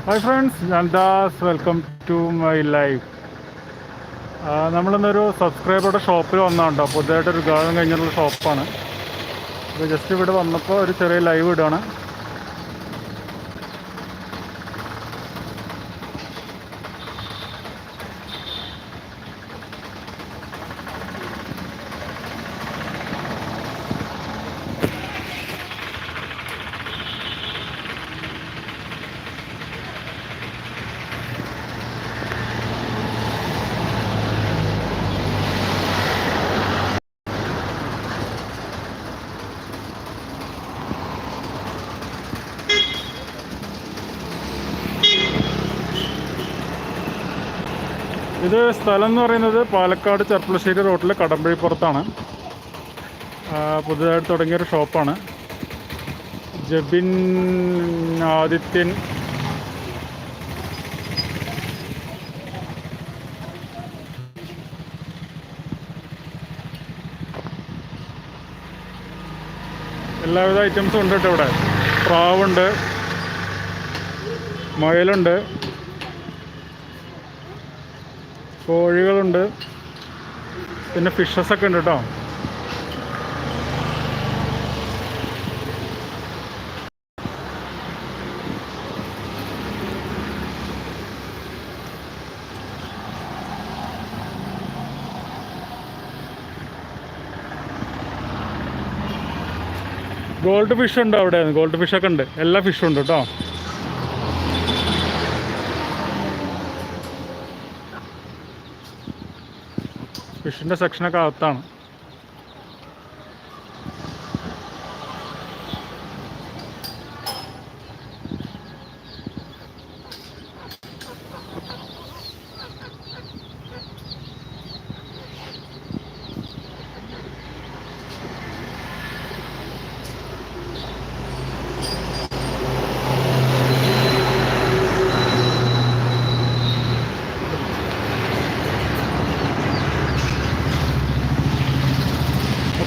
Hi friends ഞാൻ Das welcome to my life നമ്മളിന്നൊരു സബ്സ്ക്രൈബറുടെ ഷോപ്പിൽ വന്നതാണ്ടോ പുതിയതായിട്ടൊരു ഗാനം കഴിഞ്ഞിട്ടുള്ള ഷോപ്പാണ് അപ്പോൾ ജസ്റ്റ് ഇവിടെ വന്നപ്പോൾ ഒരു ചെറിയ ലൈവ് ഇടുകയാണ് ഇത് സ്ഥലം എന്ന് പറയുന്നത് പാലക്കാട് ചെർപ്പുളശ്ശേരി റോട്ടിലെ കടമ്പഴിപ്പുറത്താണ് പുതുതായിട്ട് തുടങ്ങിയൊരു ഷോപ്പാണ്. ജബിൻ ആദിത്യൻ. എല്ലാവിധ ഐറ്റംസും ഉണ്ട് കേട്ടോ ഇവിടെ. പ്രാവുണ്ട് മുയലുണ്ട്. കോഴികളുണ്ട്. പിന്നെ ഫിഷസ് ഒക്കെ ഉണ്ട് കേട്ടോ ഗോൾഡ് ഫിഷ് ഉണ്ട് അവിടെ. ഗോൾഡ് ഫിഷ് ഒക്കെ ഉണ്ട്. എല്ലാ ഫിഷും ഉണ്ട് കേട്ടോ ഫിഷിന്റെ സെക്ഷനൊക്കെ അകത്താണ്.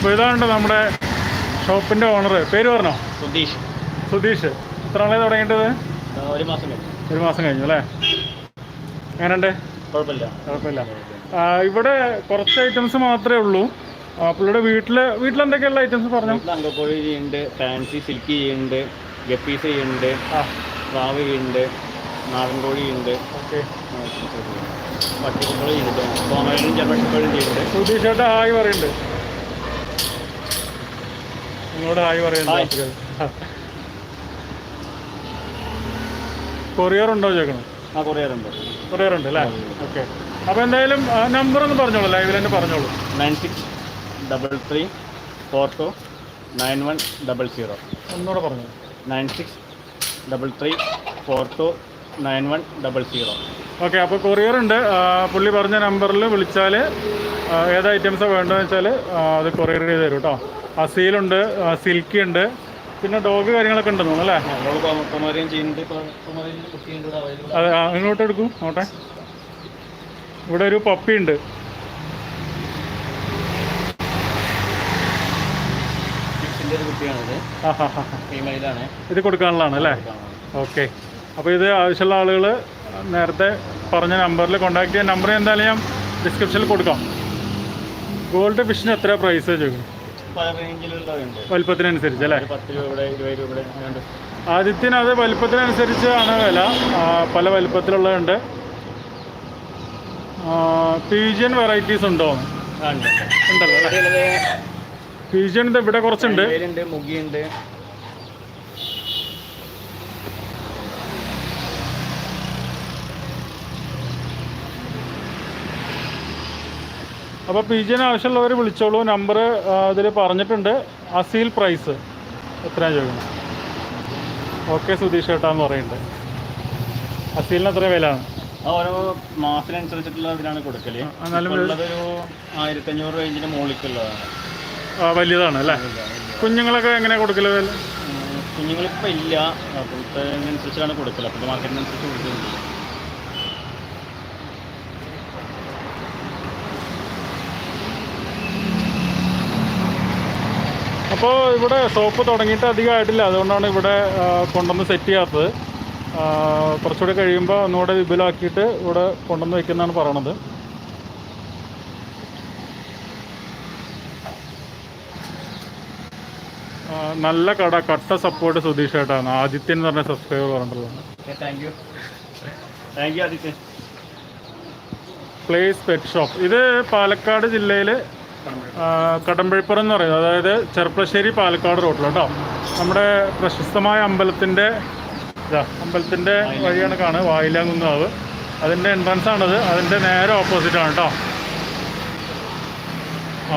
അപ്പോൾ ഇതാണ് നമ്മുടെ ഷോപ്പിന്റെ ഓണർ പേര് പറഞ്ഞോ? സുധീഷ്. സുധീഷ്. എത്ര നാളെ തുടങ്ങിയിട്ടത്? ഒരു മാസം കഴിഞ്ഞു. ഒരു മാസം കഴിഞ്ഞു അല്ലേ? എങ്ങനെയുണ്ട്? കുഴപ്പമില്ല. കുഴപ്പമില്ല. ഇവിടെ കുറച്ച് ഐറ്റംസ് മാത്രമേ ഉള്ളൂ. പുള്ളിയുടെ വീട്ടിൽ വീട്ടിലെന്തൊക്കെയുള്ള ഐറ്റംസ് പറഞ്ഞു? അങ്കക്കോഴി ചെയ്യുന്നുണ്ട് ഫാൻസി സിൽക്കി ചെയ്യുന്നുണ്ട് ഗപ്പീസ് ചെയ്യുന്നുണ്ട് ആ. പ്രാവ് ചെയ്യുന്നുണ്ട് നാടൻ കോഴി ഉണ്ട് ഓക്കെ പട്ടിക്കുട്ടികൾ ചെയ്യുന്നുണ്ട്. കോമയിലും ഉണ്ട് ചെയ്യുന്നുണ്ട്. സുധീഷ് ചേട്ടാ ഹായ് പറയുന്നുണ്ട്. നിങ്ങളോട് ആയി പറയുന്നത് കൊറിയർ ഉണ്ടോ ചോദിക്കണം? ആ കൊറിയർ ഉണ്ട് കൊറിയർ ഉണ്ട് അല്ലേ? ഓക്കെ. അപ്പോൾ എന്തായാലും നമ്പർ ഒന്ന് പറഞ്ഞോളൂ ലൈവിൽ തന്നെ പറഞ്ഞോളൂ. Nine six double three four two nine one double zero ഒന്നുകൂടെ പറഞ്ഞു. Nine six double three four two nine one double zero okay അപ്പോൾ കൊറിയർ ഉണ്ട് പുള്ളി പറഞ്ഞ നമ്പറിൽ വിളിച്ചാൽ ഏത് ഐറ്റംസാണ് വേണ്ടതെന്ന് വെച്ചാൽ അത് കൊറിയർ ചെയ്ത് തരും കേട്ടോ അസീലുണ്ട് സിൽക്കി ഉണ്ട് പിന്നെ ഡോഗ് കാര്യങ്ങളൊക്കെ ഉണ്ടെന്ന് അല്ലേ? അതെ അങ്ങോട്ട് ഇങ്ങോട്ട് എടുക്കൂ നോട്ടെ ഇവിടെ ഒരു പപ്പി ഉണ്ട്. ഇത്. കൊടുക്കാനുള്ളതാണ് അല്ലേ? ഓക്കെ അപ്പോൾ ഇത് ആവശ്യമുള്ള ആളുകൾ നേരത്തെ പറഞ്ഞ നമ്പറിൽ കോൺടാക്ട് ചെയ്യാൻ നമ്പർ എന്തായാലും ഞാൻ ഡിസ്ക്രിപ്ഷനിൽ കൊടുക്കാം. ഗോൾഡ് ഫിഷിന് എത്ര പ്രൈസ് വലുപ്പത്തിനനുസരിച്ച് അല്ലേ? ആദ്യത്തിന് അത് വലുപ്പത്തിനനുസരിച്ചാണ് വില. പല വലിപ്പത്തിലുള്ളതുണ്ട് പീജിയൻ വെറൈറ്റീസ് ഉണ്ടോ? ഉണ്ട്, ഉണ്ട്. ഉണ്ടല്ലോ പീജിയൻ ഇവിടെ കുറച്ചുണ്ട്. മുഗിയുണ്ട് അപ്പോൾ പി ജിന് ആവശ്യമുള്ളവർ വിളിച്ചോളൂ. നമ്പർ അതിൽ പറഞ്ഞിട്ടുണ്ട്. അസീൽ പ്രൈസ്. എത്രയാണ് ചോദിക്കുന്നത്? ഓക്കെ സുധീഷ് ഏട്ടാന്ന് പറയുന്നുണ്ട്. അസീലിന് എത്ര വിലയാണ് ആ ഓരോ മാസത്തിനനുസരിച്ചിട്ടുള്ള ഇതിനാണ് കൊടുക്കൽ ഉള്ളതൊരു ആയിരത്തി അഞ്ഞൂറ് റേഞ്ചിന് മുകളിലേക്കുള്ളതാണ് വലിയതാണ് അല്ലേ? കുഞ്ഞുങ്ങളൊക്കെ എങ്ങനെ കൊടുക്കൽ കുഞ്ഞുങ്ങളിപ്പോൾ ഇല്ല. അപ്പോഴത്തെ അനുസരിച്ചാണ് കൊടുക്കൽ. അപ്പോഴത്തെ മാർക്കറ്റിനനുസരിച്ച് കൊടുക്കുന്നുണ്ട് അപ്പോൾ ഇവിടെ ഷോപ്പ് തുടങ്ങിയിട്ട് അധികമായിട്ടില്ല അതുകൊണ്ടാണ് ഇവിടെ കൊണ്ടുവന്ന് സെറ്റ് ചെയ്യാത്തത്. കുറച്ചുകൂടി കഴിയുമ്പോൾ ഒന്നുകൂടെ വിപുലാക്കിയിട്ട് ഇവിടെ കൊണ്ടുവന്ന് വെക്കുന്നതാണ് പറയണത്. നല്ല കട. കട്ട സപ്പോർട്ട് സുധീഷ് ഏട്ടാണ്. ആദിത്യൻ എന്ന് പറഞ്ഞ സബ്സ്ക്രൈബർ പറഞ്ഞിട്ടുള്ളത്. പ്ലേസ് പെറ്റ് ഷോപ്പ് ഇത് പാലക്കാട് ജില്ലയിൽ കടമ്പഴിപ്പുറം എന്ന് പറയുന്നത് അതായത് ചെർപ്പശ്ശേരി പാലക്കാട് റോഡിൽ കേട്ടോ. നമ്മുടെ പ്രശസ്തമായ അമ്പലത്തിന്റെ അമ്പലത്തിന്റെ വഴിയാണ് കാണുക വായിലാങ്കുന്നാവ്. അതിന്റെ എൻട്രൻസ് ആണത് അതിന്റെ നേരെ ഓപ്പോസിറ്റ് ആണ് കേട്ടോ.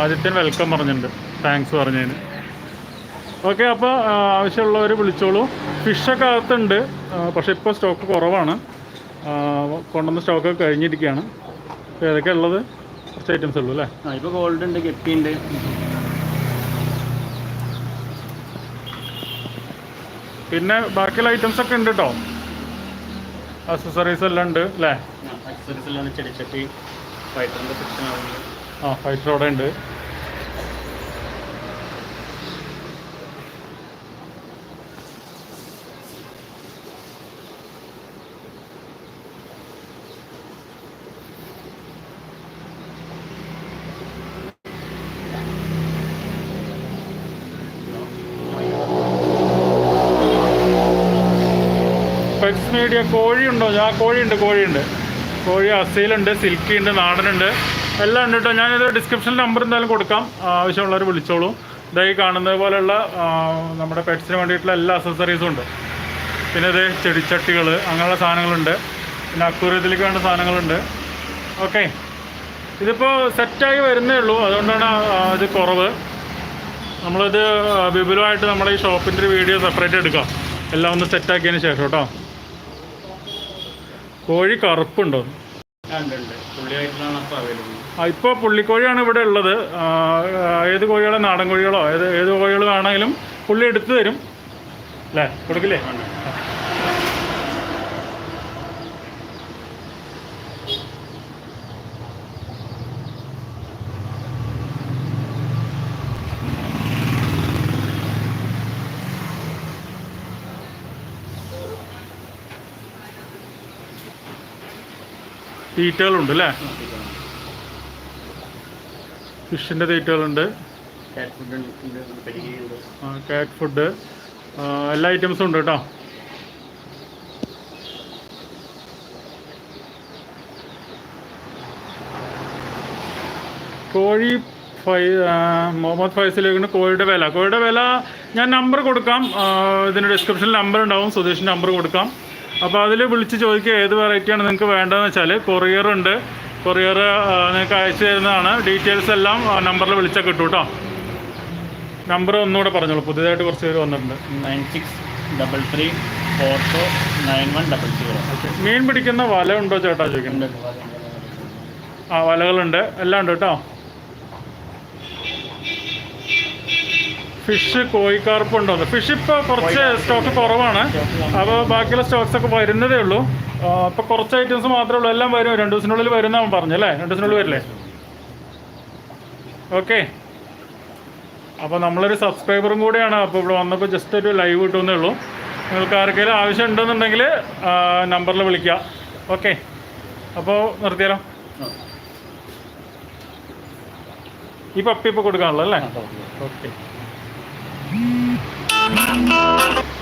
ആദ്യത്തിന് വെൽക്കം പറഞ്ഞിട്ടുണ്ട്. താങ്ക്സ് പറഞ്ഞതിന്. ഓക്കെ അപ്പോൾ ആവശ്യമുള്ളവർ വിളിച്ചോളൂ. ഫിഷൊക്കെ അകത്തുണ്ട് പക്ഷെ ഇപ്പോൾ സ്റ്റോക്ക് കുറവാണ്. കൊണ്ടുവന്ന സ്റ്റോക്കൊക്കെ കഴിഞ്ഞിരിക്കുകയാണ്. അപ്പോൾ ഉള്ളത്? കുറച്ച് ഐറ്റംസ് ഉള്ളൂ അല്ലേ? ആ ഇപ്പോൾ ഗോൾഡ് ഉണ്ട് ഗപ്പി ഉണ്ട്. പിന്നെ ബാക്കിയുള്ള ഐറ്റംസ് ഒക്കെ ഉണ്ട് കേട്ടോ അക്സസറീസ് എല്ലാം ഉണ്ട് അല്ലേ? അക്സസറീസ് എല്ലാം ചെടിച്ചട്ടി ഫൈറ്ററിന്റെ സെക്ഷൻ ആ ഫൈറ്റർ അവിടെ ഉണ്ട്. മീഡിയ കോഴിയുണ്ടോ? ഞാൻ കോഴിയുണ്ട് കോഴിയുണ്ട്. കോഴി അസയിലുണ്ട് സിൽക്കി ഉണ്ട് നാടനുണ്ട്. എല്ലാം ഉണ്ട് കേട്ടോ. ഞാനിത് ഡിസ്ക്രിപ്ഷൻ നമ്പർ എന്തായാലും കൊടുക്കാം. ആവശ്യമുള്ളവർ വിളിച്ചോളൂ. ഇതായി കാണുന്നത് പോലെയുള്ള നമ്മുടെ പെറ്റ്സിന് വേണ്ടിയിട്ടുള്ള എല്ലാ അക്സസറീസും ഉണ്ട്. പിന്നെ ഇത് ചെടിച്ചട്ടികൾ അങ്ങനെയുള്ള സാധനങ്ങളുണ്ട്. പിന്നെ അക്കൂരത്തിലേക്ക് വേണ്ട സാധനങ്ങളുണ്ട്. ഓക്കെ ഇതിപ്പോൾ സെറ്റായി വരുന്നേ ഉള്ളൂ. അതുകൊണ്ടാണ് ഇത് കുറവ്. നമ്മളിത് വിപുലമായിട്ട് നമ്മുടെ ഈ ഷോപ്പിന്റെ വീഡിയോ സെപ്പറേറ്റ് എടുക്കാം. എല്ലാം ഒന്ന് സെറ്റാക്കിയതിന് ശേഷം കേട്ടോ. കോഴി കറുപ്പുണ്ടോ? ഇപ്പോൾ പുള്ളിക്കോഴിയാണ് ഇവിടെ ഉള്ളത്. ഏത് കോഴികളോ? നാടൻ കോഴികളോ? ഏത് ഏത് കോഴികൾ വേണമെങ്കിലും പുള്ളി എടുത്തു തരും. അല്ലേ? കൊടുക്കില്ലേ? തീറ്റകളുണ്ട് അല്ലേ? ഫിഷിന്റെ തീറ്റകളുണ്ട്. കാറ്റ് ഫുഡ് എല്ലാ ഐറ്റംസും ഉണ്ട് കേട്ടോ. കോഴി ഫൈ മുഹമ്മദ് ഫൈസലേക്കാണ് കോഴിയുടെ വില. കോഴിയുടെ വില ഞാൻ നമ്പർ കൊടുക്കാം. ഇതിന്റെ ഡിസ്ക്രിപ്ഷനിൽ നമ്പർ ഉണ്ടാവും. സുധീഷിന്റെ നമ്പർ കൊടുക്കാം. അപ്പോൾ അതിൽ വിളിച്ച് ചോദിക്കുക ഏത് വെറൈറ്റിയാണ് നിങ്ങൾക്ക് വേണ്ടതെന്ന് വെച്ചാൽ കൊറിയർ ഉണ്ട്. കൊറിയർ നിങ്ങൾക്ക് അയച്ചു തരുന്നതാണ്. ഡീറ്റെയിൽസ് എല്ലാം നമ്പറിൽ വിളിച്ചാൽ കിട്ടും കേട്ടോ. നമ്പർ ഒന്നുകൂടെ പറഞ്ഞോളൂ. പുതിയതായിട്ട് കുറച്ച് പേര് വന്നിട്ടുണ്ട്. Nine six double three four four nine one double zero. മീൻ പിടിക്കുന്ന വല ഉണ്ടോ ചേട്ടാ ചോദിക്കുന്നുണ്ട് ആ വലകളുണ്ട്. എല്ലാം ഉണ്ട് കേട്ടോ. ഫിഷ് കോഴിക്കാർപ്പുണ്ടോ? ഫിഷ് ഇപ്പോൾ കുറച്ച് സ്റ്റോക്ക് കുറവാണ്. അപ്പോൾ ബാക്കിയുള്ള സ്റ്റോക്സ് ഒക്കെ വരുന്നതേ ഉള്ളൂ. അപ്പോൾ കുറച്ച് ഐറ്റംസ് മാത്രമേ ഉള്ളൂ. എല്ലാം വരും. രണ്ട് ദിവസത്തിനുള്ളിൽ വരുന്നതാണ് പറഞ്ഞു അല്ലേ? രണ്ട് ദിവസത്തിനുള്ളിൽ വരില്ലേ? ഓക്കെ. അപ്പോൾ നമ്മളൊരു സബ്സ്ക്രൈബറും കൂടെയാണ്. അപ്പോൾ ഇവിടെ വന്നപ്പോൾ ജസ്റ്റ് ഒരു ലൈവ് കിട്ടുന്നേ ഉള്ളൂ. നിങ്ങൾക്ക് ആർക്കെങ്കിലും ആവശ്യം ഉണ്ടെന്നുണ്ടെങ്കിൽ നമ്പറിൽ വിളിക്കുക. ഓക്കെ. അപ്പോൾ നിർത്തിയാലോ? ഈ പപ്പി ഇപ്പോൾ കൊടുക്കാനുള്ളൂ അല്ലേ ഓക്കെ. Thank you.